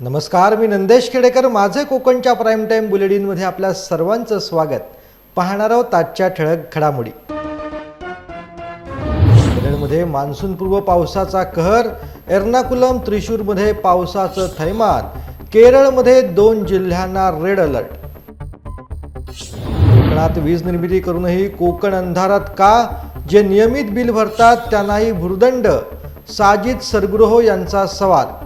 नमस्कार मी नंदेश खेडेकर. माझे कोकणच्या प्राईम टाईम बुलेटिनमध्ये आपल्या सर्वांचं स्वागत. पाहणार आहोत आजच्या ठळक घडामोडी. केरळमध्ये मान्सूनपूर्व पावसाचा कहर एर्नाकुलम त्रिशूरमध्ये पावसाचं थैमान केरळमध्ये दोन जिल्ह्यांना रेड अलर्ट कोकणात वीज निर्मिती करूनही कोकण अंधारात का? जे नियमित बिल भरतात त्यांनाही भुर्दंड. साजिद सरगृह यांचा सवाल.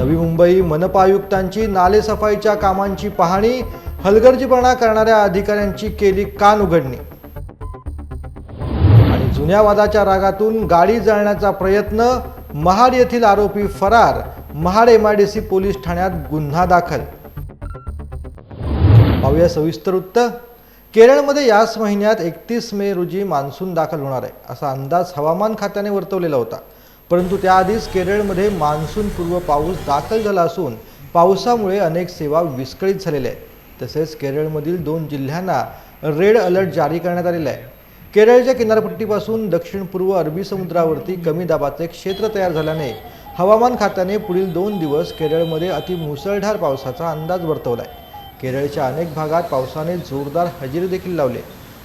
नवी मुंबई मनपा आयुक्तांची नालेसफाईच्या कामांची पाहणी हलगर्जीपणा करणाऱ्या अधिकाऱ्यांची केली कान उघडणी. आणि जुन्या वादाच्या रागातून गाडी जाळण्याचा प्रयत्न महाड येथील आरोपी फरार महाड एमआयडीसी पोलीस ठाण्यात गुन्हा दाखल. पाहूया सविस्तर वृत्त. केरळमध्ये याच महिन्यात एकतीस मे रोजी मान्सून दाखल होणार आहे असा अंदाज हवामान खात्याने वर्तवलेला होता. परंतु त्याआधीच केरळमध्ये मान्सूनपूर्व पाऊस दाखल झाला असून पावसामुळे अनेक सेवा विस्कळीत झालेल्या आहेत. तसेच केरळमधील दोन जिल्ह्यांना रेड अलर्ट जारी करण्यात आलेला आहे. केरळच्या किनारपट्टीपासून दक्षिण पूर्व अरबी समुद्रावरती कमी दाबाचे क्षेत्र तयार झाल्याने हवामान खात्याने पुढील दोन दिवस केरळमध्ये अति मुसळधार पावसाचा अंदाज वर्तवला आहे. केरळच्या अनेक भागात पावसाने जोरदार हजेरी देखील लावले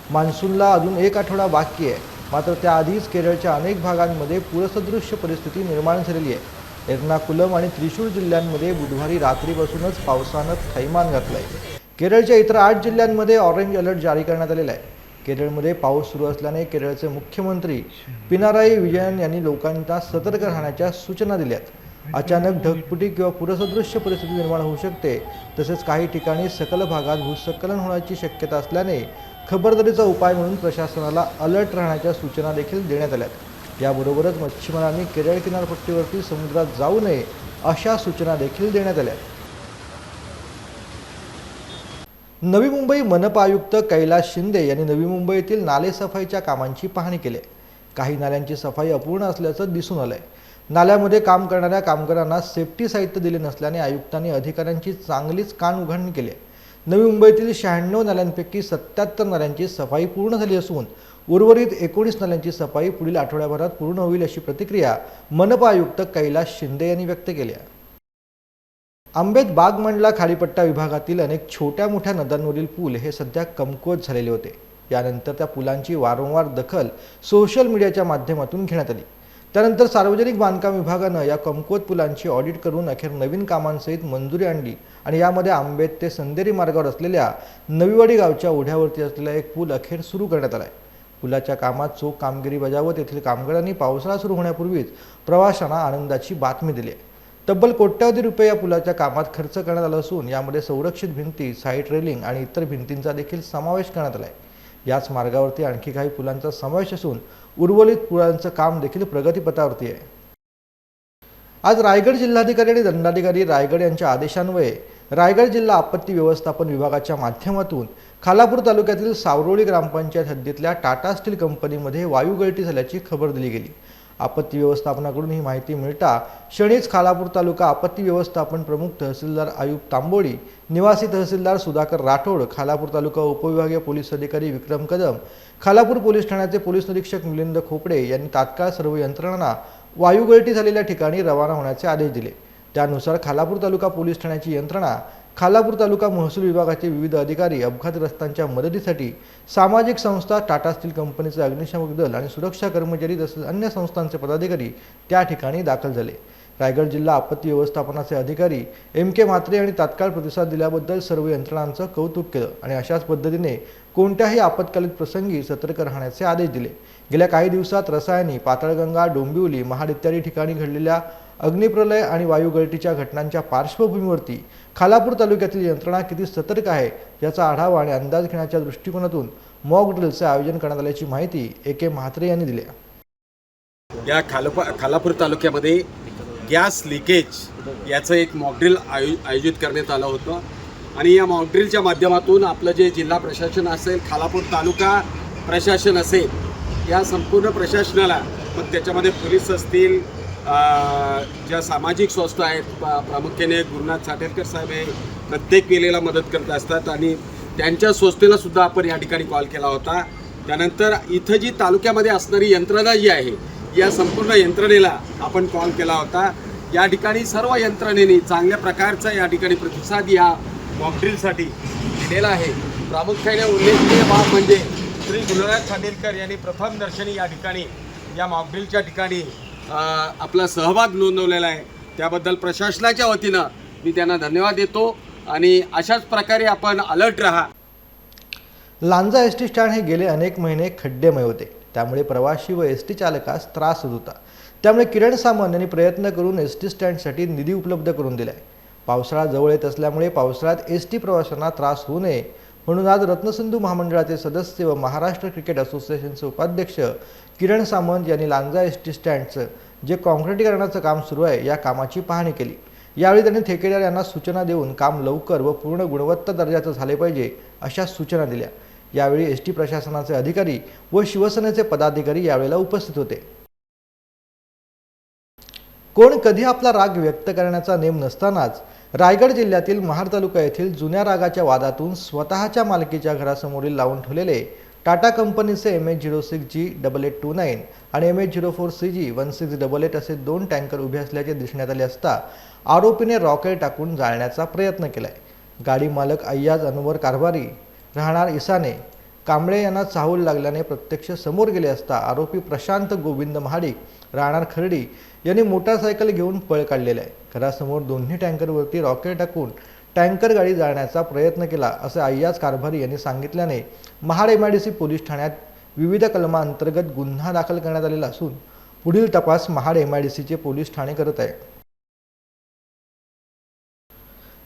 मान्सूनला अजून एक आठवडा बाकी आहे. मात्र त्याआधीच केरळच्या अनेक भागांमध्ये पूरसदृश्य परिस्थिती निर्माण झालेली आहे. एर्नाकुलम आणि त्रिशूर जिल्ह्यांमध्ये बुधवारी रात्रीपासूनच पावसानं थैमान घातलं आहे केरळच्या इतर आठ जिल्ह्यांमध्ये ऑरेंज अलर्ट जारी करण्यात आलेला आहे. केरळमध्ये पाऊस सुरू असल्याने केरळचे मुख्यमंत्री पिनाराई विजयन यांनी लोकांना सतर्क राहण्याच्या सूचना दिल्यात अचानक ढगफुटी किंवा पुरसदृश्य परिस्थिती निर्माण होऊ शकते. तसेच काही ठिकाणी सकल भागात भूस्खलन होण्याची शक्यता असल्याने खबरदारीचा उपाय म्हणून प्रशासनाला अलर्ट राहण्याच्या सूचना देखील देण्यात आल्यात. याबरोबरच मच्छीमारांनी केरळ किनारपट्टीवरती समुद्रात जाऊ नये अशा सूचना देखील देण्यात आल्या. नवी मुंबई मनपा आयुक्त कैलास शिंदे यांनी नवी मुंबईतील नालेसफाईच्या कामांची पाहणी केली. काही नाल्यांची सफाई अपूर्ण असल्याचं दिसून आलंय. नाल्यामध्ये काम करणाऱ्या कामगारांना सेफ्टी साहित्य दिले नसल्याने आयुक्तांनी अधिकाऱ्यांची चांगलीच कान उघडणी केली आहे. नवी मुंबईतील शहाण्णव नाल्यांपैकी सत्याहत्तर नाल्यांची सफाई पूर्ण झाली असून उर्वरित एकोणीस नाल्यांची सफाई पुढील आठवड्याभरात पूर्ण होईल अशी प्रतिक्रिया मनपा आयुक्त कैलास शिंदे यांनी व्यक्त केली आंबेत बागमंडला खाडीपट्टा विभागातील अनेक छोट्या मोठ्या नद्यांवरील पूल हे सध्या कमकुवत झालेले होते. यानंतर त्या पुलांची वारंवार दखल सोशल मीडियाच्या माध्यमातून घेण्यात आली. त्यानंतर सार्वजनिक बांधकाम विभागानं या कमकुवत पुलांची ऑडिट करून अखेर नवीन कामांसहित मंजुरी आणली आणि यामध्ये आंबेत ते संदेरी मार्गावर असलेल्या नवीवाडी गावच्या ओढ्यावरती असलेला एक पूल अखेर सुरू करण्यात आला आहे पुलाच्या कामात चोख कामगिरी बजावत येथील कामगारांनी पावसाळा सुरू होण्यापूर्वीच प्रवाशांना आनंदाची बातमी दिली आहे. तब्बल कोट्यावधी रुपये या पुलाच्या कामात खर्च करण्यात आला असून यामध्ये संरक्षित भिंती साईट रेलिंग आणि इतर भिंतींचा देखील समावेश करण्यात आला आहे याच मार्गावरती आणखी काही पुलांचा समावेश असून उर्वरित पुलांचं काम देखील प्रगतीपथावरती आहे. आज रायगड जिल्हाधिकारी आणि दंडाधिकारी रायगड यांच्या आदेशान्वये रायगड जिल्हा आपत्ती व्यवस्थापन विभागाच्या माध्यमातून खालापूर तालुक्यातील सावरोळी ग्रामपंचायत हद्दीतल्या टाटा स्टील कंपनीमध्ये वायू गळती झाल्याची खबर दिली गेली. आपत्ती व्यवस्थापनाकडून ही माहिती मिळता क्षणीच खालापूर तालुका आपत्ती व्यवस्थापन प्रमुख तहसीलदार आयुब तांबोळी निवासी तहसीलदार सुधाकर राठोड खालापूर तालुका उपविभागीय पोलीस अधिकारी विक्रम कदम खालापूर पोलीस ठाण्याचे पोलीस निरीक्षक मिलिंद खोपडे यांनी तात्काळ सर्व यंत्रणांना वायुगळती झालेल्या ठिकाणी रवाना होण्याचे आदेश दिले. त्यानुसार खालापूर तालुका पोलीस ठाण्याची यंत्रणा खालापूर तालुका महसूल विभागाचे विविध अधिकारी अपघातग्रस्तांच्या मदतीसाठी सामाजिक संस्था टाटा स्टील कंपनीचे अग्निशामक दल आणि सुरक्षा कर्मचारी तसेच अन्य संस्थांचे पदाधिकारी त्या ठिकाणी दाखल झाले. रायगड जिल्हा आपत्ती व्यवस्थापनाचे अधिकारी एम के म्हात्रे यांनी तात्काळ प्रतिसाद दिल्याबद्दल सर्व यंत्रणांचं कौतुक केलं आणि अशाच पद्धतीने कोणत्याही आपत्कालीन प्रसंगी सतर्क राहण्याचे आदेश दिले. गेल्या काही दिवसात रसायनी पाताळगंगा डोंबिवली महाड इत्यादी ठिकाणी घडलेल्या अग्निप्रलय आणि वायुगळतीच्या घटनांच्या पार्श्वभूमीवरती खालापूर तालुक्यातील यंत्रणा किती सतर्क आहे याचा आढावा आणि अंदाज घेण्याच्या दृष्टिकोनातून मॉक ड्रिलचे आयोजन करण्यात आल्याची माहिती ए के म्हात्रे यांनी दिली. या खालपा खालापूर तालुक्यामध्ये गॅस लिकेज याचं एक मॉकड्रिल आयो आयोजित करण्यात आलं होतं. आणि या मॉकड्रिलच्या माध्यमातून आपलं जे जिल्हा प्रशासन असेल खालापूर तालुका प्रशासन असेल या संपूर्ण प्रशासनाला मग त्याच्यामध्ये पोलीस असतील ज्या सामाजिक संस्था आहेत प्रामुख्याने गुरुनाथ साटेरकर साहेब हे प्रत्येक वेळेला मदत करत असतात आणि त्यांच्या संस्थेला सुद्धा आपण या ठिकाणी कॉल केला होता. त्यानंतर इथं जी तालुक्यामध्ये असणारी यंत्रणा जी आहे या संपूर्ण यंत्रणेला आपण कॉल केला होता. या ठिकाणी सर्व यंत्रणेने चांगल्या प्रकारचा या ठिकाणी प्रतिसाद या मॉकड्रिलसाठी दिलेला आहे. प्रामुख्याने उल्लेखनीय बाब म्हणजे श्री गुरुनाथ खांडेलकर यांनी प्रथम दर्शनी या ठिकाणी या मॉकड्रिलच्या ठिकाणी आपला सहभाग नोंदवलेला आहे. त्याबद्दल प्रशासनाच्या वतीनं मी त्यांना धन्यवाद देतो आणि अशाच प्रकारे आपण अलर्ट राहा. लांजा एस टी स्टँड हे गेले अनेक महिने खड्डेमय होते. त्यामुळे प्रवासी व एस टी चालकास त्रास होत होता. त्यामुळे किरण सामंत यांनी प्रयत्न करून एस टी स्टँडसाठी निधी उपलब्ध करून दिला आहे पावसाळा जवळ येत असल्यामुळे पावसाळ्यात एस टी प्रवाशांना त्रास होऊ नये म्हणून आज रत्नसिंधू महामंडळाचे सदस्य व महाराष्ट्र क्रिकेट असोसिएशनचे उपाध्यक्ष किरण सामंत यांनी लांजा एस टी स्टँडचं जे काँक्रिटीकरणाचं काम सुरू आहे या कामाची पाहणी केली. यावेळी त्यांनी ठेकेदार यांना सूचना देऊन काम लवकर व पूर्ण गुणवत्ता दर्जाचं झाले पाहिजे अशा सूचना दिल्या. यावेळी एस टी प्रशासनाचे अधिकारी व शिवसेनेचे पदाधिकारी यावेळेला उपस्थित होते. कोण कधी आपला राग व्यक्त करण्याचा नेम नसतानाच रायगड जिल्ह्यातील महाड तालुका येथील जुन्या रागाच्या वादातून स्वतःच्या मालकीच्या घरासमोरील लावून ठेवलेले टाटा कंपनीचे M H zero six G double eight two nine आणि M H zero four C G one six double eight असे दोन टँकर उभे असल्याचे दिसण्यात आले असता आरोपीने रॉकेट टाकून जाळण्याचा प्रयत्न केलाय. गाडी मालक अय्याज अनवर कारभारी राहणार इसाने कांबळे यांना चाहूल लागल्याने प्रत्यक्ष समोर गेले असता आरोपी प्रशांत गोविंद महाडिक राहणार खर्डी यांनी मोटारसायकल घेऊन पळ काढलेला आहे. घरासमोर दोन्ही टँकरवरती रॉकेट टाकून टँकर गाडी जाळण्याचा प्रयत्न केला असे अय्याज कारभारी यांनी सांगितल्याने Mahad M I D C police ठाण्यात विविध कलमांतर्गत गुन्हा दाखल करण्यात आलेला असून पुढील तपास महाड एम आय डी सीचे पोलीस ठाणे करत आहे.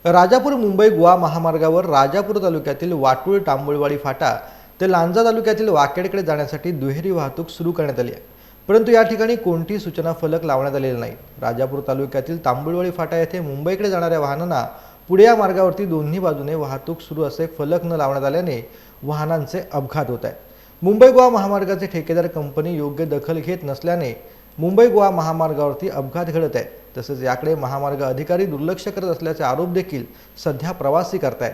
राजापूर मुंबई गोवा महामार्गावर राजापूर तालुक्यातील वाटूळ तांबुळवाडी फाटा ते लांजा तालुक्यातील वाकेडकडे जाण्यासाठी दुहेरी वाहतूक सुरू करण्यात आली आहे. परंतु या ठिकाणी कोणतीही सूचना फलक लावण्यात आलेले नाही. राजापूर तालुक्यातील तांबुळवळी फाटा येथे मुंबईकडे जाणाऱ्या वाहनांना पुढे या मार्गावरती दोन्ही बाजूने वाहतूक सुरू असे फलक न लावण्यात आल्याने वाहनांचे अपघात होत आहेत. मुंबई गोवा महामार्गाचे ठेकेदार कंपनी योग्य दखल घेत नसल्याने मुंबई गोवा महामार्गावरती अपघात घडत आहेत. तसेच याकडे महामार्ग अधिकारी दुर्लक्ष करत असल्याचे आरोप देखील सध्या प्रवासी करतायत.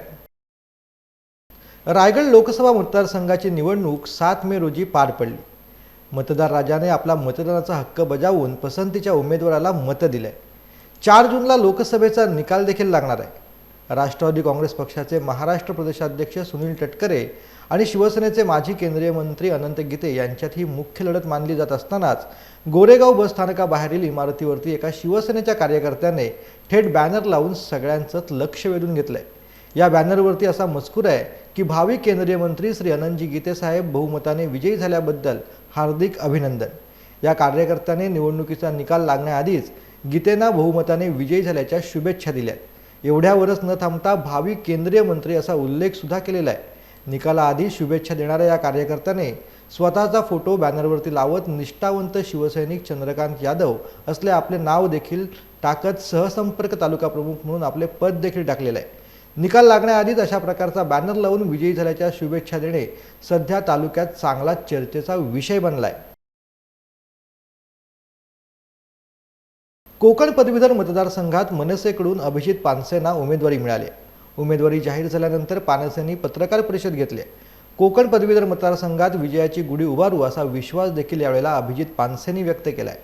रायगड लोकसभा मतदारसंघाची निवडणूक सात मे रोजी पार पडली. मतदार राजाने आपला मतदानाचा हक्क बजावून पसंतीच्या उमेदवाराला मतं दिलंय. चार जूनला लोकसभेचा निकाल देखील लागणार आहे. राष्ट्रवादी काँग्रेस पक्षाचे महाराष्ट्र प्रदेशाध्यक्ष सुनील तटकरे आणि शिवसेनेचे माजी केंद्रीय मंत्री अनंत गीते यांच्यात ही मुख्य लढत मानली जात असतानाच गोरेगाव बस स्थानकाबाहेरील इमारतीवरती एका शिवसेनेच्या कार्यकर्त्याने थेट बॅनर लावून सगळ्यांचंच लक्ष वेधून घेतलंय. या बॅनरवरती असा मजकूर आहे की भावी केंद्रीय मंत्री श्री अनंतजी गीतेसाहेब बहुमताने विजयी झाल्याबद्दल हार्दिक अभिनंदन. या कार्यकर्त्याने निवडणुकीचा निकाल लागण्याआधीच गीतेना बहुमताने विजयी झाल्याच्या शुभेच्छा दिल्यात. एवढ्यावरच न थांबता भावी केंद्रीय मंत्री असा उल्लेख सुद्धा केलेला आहे. निकालाआधी शुभेच्छा देणाऱ्या या कार्यकर्त्याने स्वतःचा फोटो बॅनरवरती लावत निष्ठावंत शिवसैनिक चंद्रकांत यादव असले आपले नाव देखील टाकत सहसंपर्क तालुका प्रमुख म्हणून आपले पद देखील टाकलेलं आहे. निकाल लागण्याआधीच अशा प्रकारचा बॅनर लावून विजयी झाल्याच्या शुभेच्छा देणे सध्या तालुक्यात चांगला चर्चेचा विषय बनलाय. कोकण पदवीधर मतदारसंघात मनसेकडून अभिजित पानसेंना उमेदवारी मिळाली. उमेदवारी जाहीर झाल्यानंतर पानसेंनी पत्रकार परिषद घेतली. कोकण पदवीधर मतदारसंघात विजयाची गुढी उभारू असा विश्वास देखील यावेळेला अभिजित पानसेंनी व्यक्त केलाय.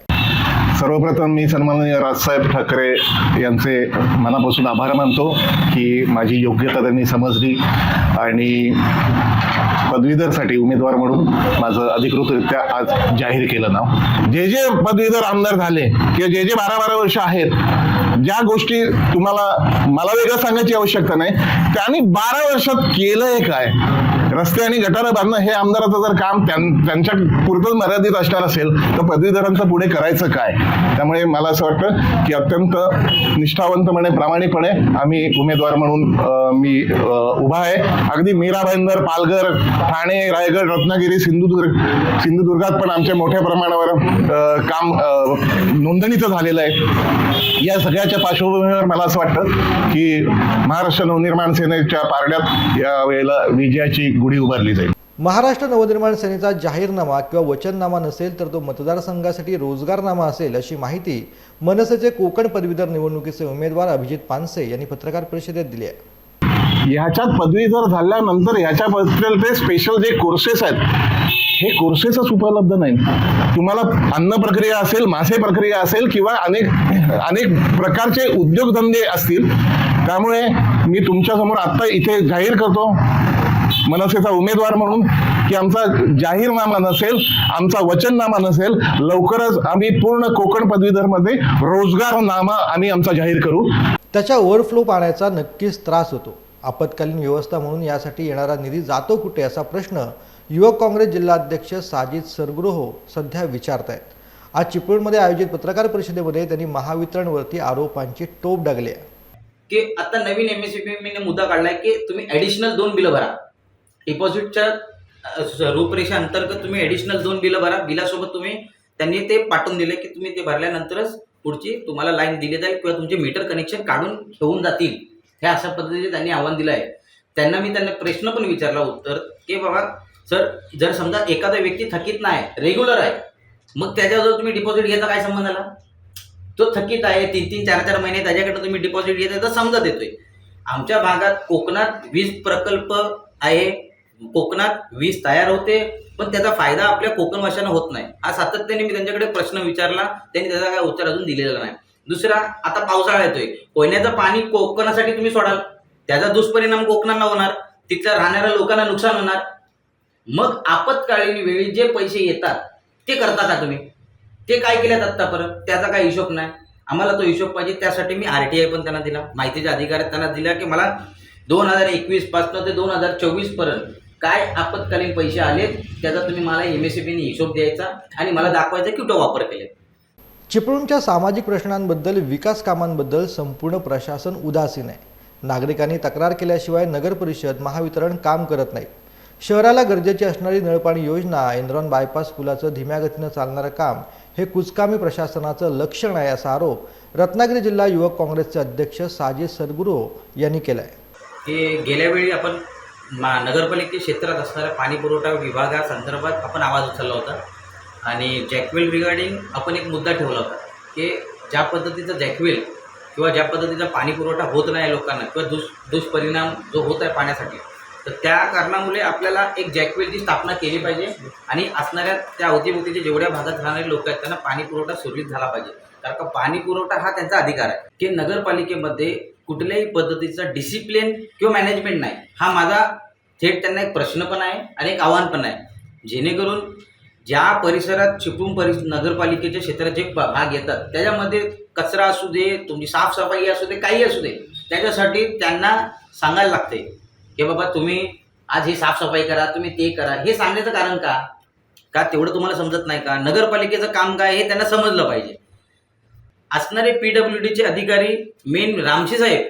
सर्वप्रथम मी सन्माननीय राजसाहेब ठाकरे यांचे मनापासून आभार मानतो की माझी योग्यता त्यांनी समजली आणि पदवीधरसाठी उमेदवार म्हणून माझं अधिकृतरित्या आज जाहीर केलं नाव. जे जे पदवीधर आमदार झाले किंवा जे जे बारा बारा वर्ष आहेत ज्या गोष्टी तुम्हाला मला वेगळं सांगायची आवश्यकता नाही. त्यांनी बारा वर्षात केलंय काय? रस्ते आणि गटारं बांधणं हे आमदाराचं जर काम त्यां- त्यांच्या पुरतंच मर्यादित असणार असेल तर पदवीधरांचं पुढे करायचं काय? त्यामुळे मला असं वाटतं की अत्यंत निष्ठावंतपणे प्रामाणिकपणे आम्ही उमेदवार म्हणून मी उभा आहे. अगदी मीरा भाईंदर पालघर ठाणे रायगड रत्नागिरी सिंधुदुर्ग सिंधुदुर्गात पण आमच्या मोठ्या प्रमाणावर काम नोंदणीचं झालेलं आहे. या सगळ्याच्या पार्श्वभूमीवर मला असं वाटतं की महाराष्ट्र नवनिर्माण सेनेच्या पारड्यात या वेळेला विजयाची गुढी उभारली जाईल. महाराष्ट्र नवनिर्माण सेनेचा जाहीरनामा किंवा वचननामा नसेल तर तो मतदारसंघासाठी रोजगारनामा असेल अशी माहिती मनसेचे कोकण पदवीधर निवडणुकीचे उमेदवार अभिजित पानसे यांनी पत्रकार परिषदेत दिली आहे. ह्याच्यात पदवीधर झाल्यानंतर ह्याच्याबद्दल ते स्पेशल जे कोर्सेस आहेत हे कोर्सेसच उपलब्ध नाही. तुम्हाला अन्न प्रक्रिया असेल मासे प्रक्रिया असेल किंवा अनेक अनेक प्रकारचे उद्योगधंदे असतील त्यामुळे मी तुमच्यासमोर आत्ता इथे जाहीर करतो. मनसेचा उमेदवार म्हणून की आमचा जाहीरनामा नसेल आमचा वचननामा नसेल लवकरच आम्ही पूर्ण कोकण पदवीधरमध्ये रोजगारनामा आम्ही आमचा जाहीर करू. त्याच्या ओव्हरफ्लो पाण्याचा नक्कीच त्रास होतो. आपत्कालीन व्यवस्था म्हणून यासाठी येणारा निधी जातो कुठे असा प्रश्न युवक काँग्रेस जिल्हाध्यक्ष साजिद सरगृहो सध्या विचारत आहेत आज चिपळूणमध्ये आयोजित पत्रकार परिषदेमध्ये त्यांनी महावितरणवरती आरोपांची टोप डागली आहे. की आता नवीन एम एस ने मुद्दा काढलाय की तुम्ही ॲडिशनल दोन बिलं भरा. डिपॉझिटच्या रूपरेषा अंतर्गत तुम्ही ॲडिशनल दोन बिलं भरा. बिलासोबत तुम्ही त्यांनी ते पाठवून दिले की तुम्ही ते भरल्यानंतरच पुढची तुम्हाला लाईन दिली जाईल किंवा तुमचे मीटर कनेक्शन काढून घेऊन जातील. हे अशा पद्धतीने त्यांनी आव्हान दिलं आहे त्यांना मी त्यांना प्रश्न पण विचारला उत्तर की बाबा सर जर समजा एखादा व्यक्ती थकीत नाही रेग्युलर आहे मग त्याच्याजवळ तुम्ही डिपॉझिट घ्यायचा काय संबंध आला? तो थकीत आहे तीन तीन चार चार महिने त्याच्याकडनं तुम्ही डिपॉझिट घेताय तर समजा देतोय. आमच्या भागात कोकणात वीज प्रकल्प आहे कोकणात वीज तयार होते पण त्याचा फायदा आपल्या कोकणवाशांना होत नाही. हा सातत्याने मी त्यांच्याकडे प्रश्न विचारला त्यांनी त्याचा काय उत्तर अजून दिलेला नाही. दुसरा आता पावसाळा येतोय. कोयन्याचं पाणी कोकणासाठी तुम्ही सोडाल. त्याचा दुष्परिणाम कोकणांना होणार. तिथल्या राहणाऱ्या लोकांना नुकसान होणार. मग आपत्कालीन वेळी जे पैसे येतात ते करता का तुम्ही? ते काय केल्यात आत्तापर्यंत? त्याचा काय हिशोब नाही. आम्हाला तो हिशोब पाहिजे. त्यासाठी मी आर टी आय पण त्यांना दिला. माहितीच्या अधिकारात त्यांना दिला की मला दोन हजार एकवीस पासनं ते दोन हजार चोवीसपर्यंत काय आपत्कालीन पैसे आलेत त्याचा तुम्ही मला एम एस हिशोब द्यायचा आणि मला दाखवायचा की तो वापर केले चिपळूणच्या सामाजिक प्रश्नांबद्दल विकास कामांबद्दल संपूर्ण प्रशासन उदासीन आहे. नागरिकांनी तक्रार केल्याशिवाय नगर परिषद महावितरण काम करत नाही. शहराला गरजेची असणारी नळपाणी योजना इंद्रॉन बायपास पुलाचं धीम्या गतीनं चालणारं काम हे कुचकामी प्रशासनाचं लक्षण आहे असा आरोप रत्नागिरी जिल्हा युवक काँग्रेसचे अध्यक्ष साजे सदगुरू यांनी केला आहे की गेल्या वेळी आपण मा नगरपालिके क्षेत्रात असणाऱ्या पाणी पुरवठा विभागासंदर्भात आपण आवाज उचलला होता आणि जॅकवेल रिगार्डिंग आपण एक मुद्दा ठेवला होता की ज्या पद्धतीचा जॅकवेल किंवा ज्या पद्धतीचा पाणी पुरवठा होत नाही लोकांना किंवा दुष दुष्परिणाम जो होत आहे पाण्यासाठी तर त्या कारणामुळे आपल्याला एक जॅकवेलची स्थापना केली पाहिजे आणि असणाऱ्या त्या अवतीभोवतीच्या जेवढ्या भागात राहणारे लोक आहेत त्यांना पाणी पुरवठा सुरळीत झाला पाहिजे. कारण का पाणी पुरवठा हा त्यांचा अधिकार आहे. की नगरपालिकेमध्ये कुठल्याही पद्धतीचा डिसिप्लिन किंवा मॅनेजमेंट नाही. हा माझा थेट त्यांना एक प्रश्न पण आहे आणि एक आव्हान पण आहे. जेणेकरून ज्या परिसरात चिपळूण परिस नगरपालिकेच्या क्षेत्रात जे भाग येतात त्याच्यामध्ये कचरा असू दे तुमची साफसफाई असू दे काही असू दे त्याच्यासाठी त्यांना सांगायला लागते. की बाबा तुम्ही आज ही साफसफाई करा तुम्ही ते करा. हे सांगण्याचं कारण का? का तेवढं तुम्हाला समजत नाही का? नगरपालिकेचं काम काय हे त्यांना समजलं पाहिजे. असणारे पी डब्ल्यू डीचे अधिकारी मेन रामशी साहेब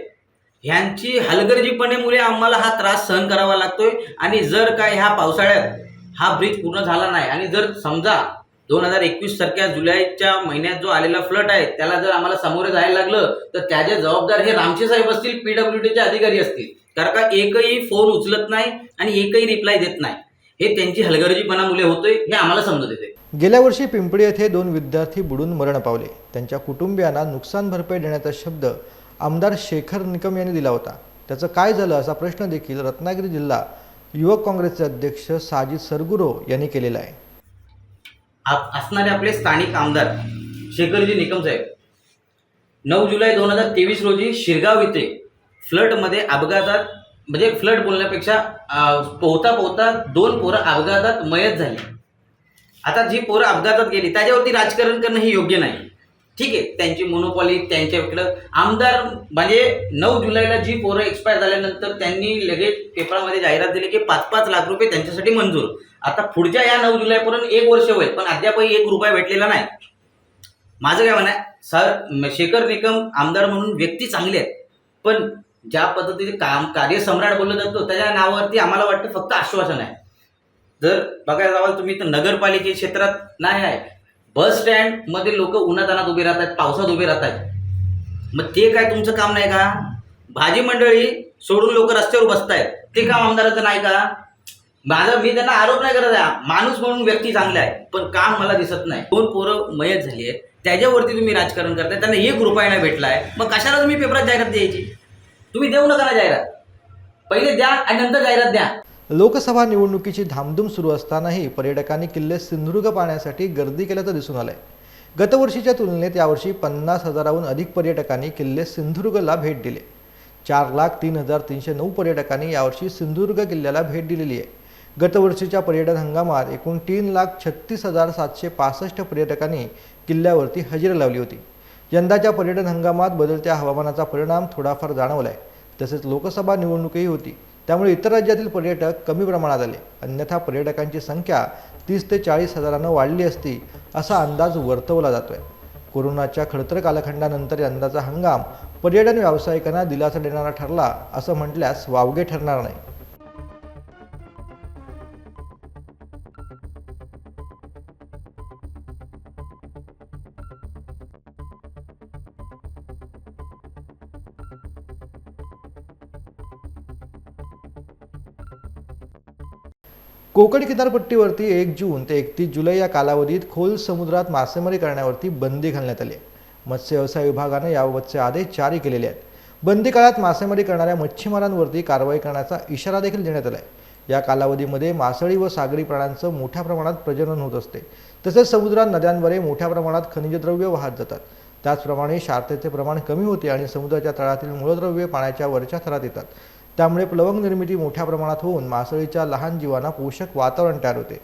ह्यांची हलगर्जीपणेमुळे आम्हाला हा त्रास सहन करावा लागतोय. आणि जर काय ह्या पावसाळ्यात हा ब्रिज पूर्ण झाला नाही आणि जर समजा दोन हजार एकवीस सारख्या जुलैच्या महिन्यात जो आलेला फ्लट आहे त्याला जर आम्हाला सामोरे जायला लागलं तर त्याचे जबाबदार हे रामशे साहेब असतील पी डीचे अधिकारी असतील. कारण का एकही फोन उचलत नाही आणि एकही रिप्लाय देत नाही. हे त्यांची हलगर्जीपणामुळे होतोय हे आम्हाला समजत येते गेल्या वर्षी पिंपळी येथे दोन विद्यार्थी बुडून मरण पावले. त्यांच्या कुटुंबियांना नुकसान भरपाई देण्याचा शब्द आमदार शेखर निकम यांनी दिला होता. त्याचं काय झालं असा प्रश्न देखील रत्नागिरी जिल्हा युवक काँग्रेसचे अध्यक्ष साजिद सरगुरो यांनी केलेला आहे. असणारे आपले स्थानिक आमदार शेखरजी निकम साहेब नऊ जुलै दोन हजार तेवीस रोजी शिरगाव इथे फ्लडमध्ये अपघातात म्हणजे फ्लड बोलण्यापेक्षा पोहता पोहता दोन पोरं अपघातात मयत झाली. आता जी पोरं अपघातात गेली त्याच्यावरती राजकारण करणं हे योग्य नाही. ठीक आहे त्यांची मोनोपॉली त्यांच्याकडं आमदार म्हणजे नऊ जुलैला जी पोरं एक्सपायर झाल्यानंतर त्यांनी लगेच पेपरामध्ये जाहिरात दिली की पाच पाच लाख रुपये त्यांच्यासाठी मंजूर. आता पुढच्या या नऊ जुलैपर्यंत एक वर्ष होईल पण अद्यापही एक रुपया भेटलेला नाही. माझं काय म्हणणं आहे सर शेखर निकम आमदार म्हणून व्यक्ती चांगली आहेत पण ज्या पद्धतीचे काम कार्यसम्राट बोललं जातो त्याच्या नावावरती आम्हाला वाटतं फक्त आश्वासन आहे. जर बघायला जावाल तुम्ही तर नगरपालिके क्षेत्रात नाही आहे. बस स्टँडमध्ये लोक उन्हातानात उभे राहतात पावसात उभे राहतात. मग ते काय तुमचं काम नाही का? भाजी मंडळी सोडून लोक रस्त्यावर बसतायत. ते काम आमदाराचं नाही का? माझा मी त्यांना आरोप नाही करत आहे. माणूस म्हणून व्यक्ती चांगला आहे पण काम मला दिसत नाही. दोन पोरं मयत झाली आहेत. त्याच्यावरती तुम्ही राजकारण करताय. त्यांना एक रुपया नाही आहे मग कशाला तुम्ही पेपरात जाहिरात द्यायची? तुम्ही देऊ नका ना जाहिरात. पहिले द्या आणि नंतर जाहिरात द्या. लोकसभा निवडणुकीची धामधूम सुरू असतानाही पर्यटकांनी किल्ले सिंधुदुर्ग पाहण्यासाठी गर्दी केल्याचं दिसून आलंय. गतवर्षीच्या तुलनेत यावर्षी पन्नास हजाराहून अधिक पर्यटकांनी किल्ले सिंधुदुर्गला भेट दिली. चार लाख तीन हजार तीनशे नऊ पर्यटकांनी यावर्षी सिंधुदुर्ग किल्ल्याला भेट दिलेली आहे. गतवर्षीच्या पर्यटन हंगामात एकूण तीन लाख छत्तीस हजार सातशे पासष्ट पर्यटकांनी किल्ल्यावरती हजेरी लावली होती. यंदाच्या पर्यटन हंगामात बदलत्या हवामानाचा परिणाम थोडाफार जाणवला आहे तसेच लोकसभा निवडणूकही होती. त्यामुळे इतर राज्यातील पर्यटक कमी प्रमाणात आले. अन्यथा पर्यटकांची संख्या तीस ते चाळीस हजारानं वाढली असती असा अंदाज वर्तवला जातोय. कोरोनाच्या खडतर कालखंडानंतर यंदाचा हंगाम पर्यटन व्यावसायिकांना दिलासा देणारा ठरला असं म्हटल्यास वावगे ठरणार नाही. कोकण किनारपट्टीवरती एक जून ते एकतीस जुलै या कालावधीत खोल समुद्रात मासेमारी करण्यावरती बंदी घालण्यात आली आहे. मत्स्य व्यवसाय विभागानं याबाबतचे आदेश जारी केलेले आहेत. बंदी काळात मासेमारी करणाऱ्या मच्छीमारांवरती कारवाई करण्याचा इशारा देखील देण्यात आला आहे या कालावधीमध्ये मासळी व सागरी प्राण्यांचं मोठ्या प्रमाणात प्रजनन होत असते. तसेच समुद्रात नद्यांद्वारे मोठ्या प्रमाणात खनिजद्रव्य वाहत जातात. त्याचप्रमाणे शार्तेचे प्रमाण कमी होते आणि समुद्राच्या तळातील मूलद्रव्ये पाण्याच्या वरच्या थरात येतात. त्यामुळे प्लवंग निर्मिती मोठ्या प्रमाणात होऊन मासळीच्या लहान जीवांना पोषक वातावरण तयार होते.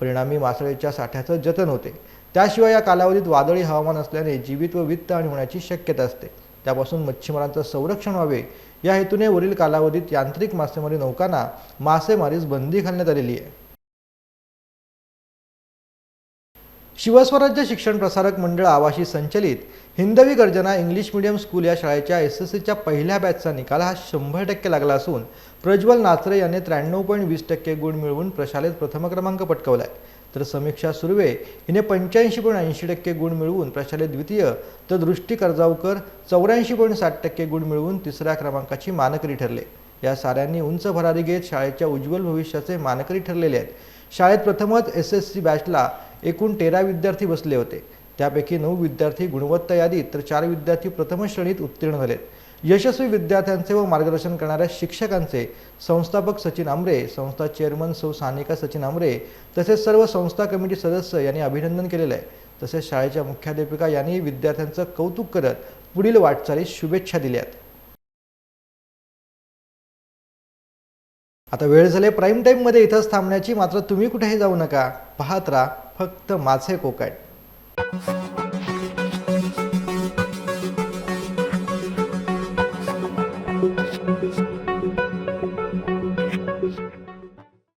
परिणामी मासळीच्या साठ्याचं जतन होते. त्याशिवाय या कालावधीत वादळी हवामान असल्याने जीवित व वित्त आणि होण्याची शक्यता असते. त्यापासून मच्छीमारांचं संरक्षण व्हावे. या हेतूने वरील कालावधीत यांत्रिक मासेमारी नौकांना मासेमारीस बंदी घालण्यात आलेली आहे. शिवस्वराज्य शिक्षण प्रसारक मंडळ आवाशी संचलित हिंदवी गर्जना इंग्लिश मीडियम स्कूल या शाळेच्या एस एस सीच्या पहिल्या बॅचचा निकाल हा शंभर टक्के लागला असून प्रज्वल नाचरे याने त्र्याण्णव पॉईंट वीस टक्के गुण मिळवून प्रशालेत प्रथम क्रमांक पटकावला आहे तर समीक्षा सुर्वे हिने पंच्याऐंशी पॉईंट ऐंशी टक्के गुण मिळवून प्रशालेत द्वितीय तर दृष्टी कर्जावकर चौऱ्याऐंशी पॉईंट साठ टक्के गुण मिळवून तिसऱ्या क्रमांकाची मानकरी ठरले. या साऱ्यांनी उंच भरारी घेत शाळेच्या उज्ज्वल भविष्याचे मानकरी ठरलेले आहेत. शाळेत प्रथमच एस एस सी बॅचला एकूण तेरा विद्यार्थी बसले होते. त्यापैकी नऊ विद्यार्थी गुणवत्ता यादीत तर चार विद्यार्थी प्रथम श्रेणीत उत्तीर्ण झालेत. यशस्वी विद्यार्थ्यांचे व मार्गदर्शन करणाऱ्या शिक्षकांचे संस्थापक सचिन आमरे संस्था चेअरमन सौ सानिका सचिन आमरे तसेच सर्व संस्था कमिटी सदस्य यांनी अभिनंदन केलेलं आहे. तसेच शाळेच्या मुख्याध्यापिका यांनी विद्यार्थ्यांचं कौतुक करत पुढील वाटचालीस शुभेच्छा दिल्यात आता वेळ झाले प्राईम टाईममध्ये इथंच थांबण्याची. मात्र तुम्ही कुठेही जाऊ नका. पाहत राहा फक्त माझे कोकण. thank you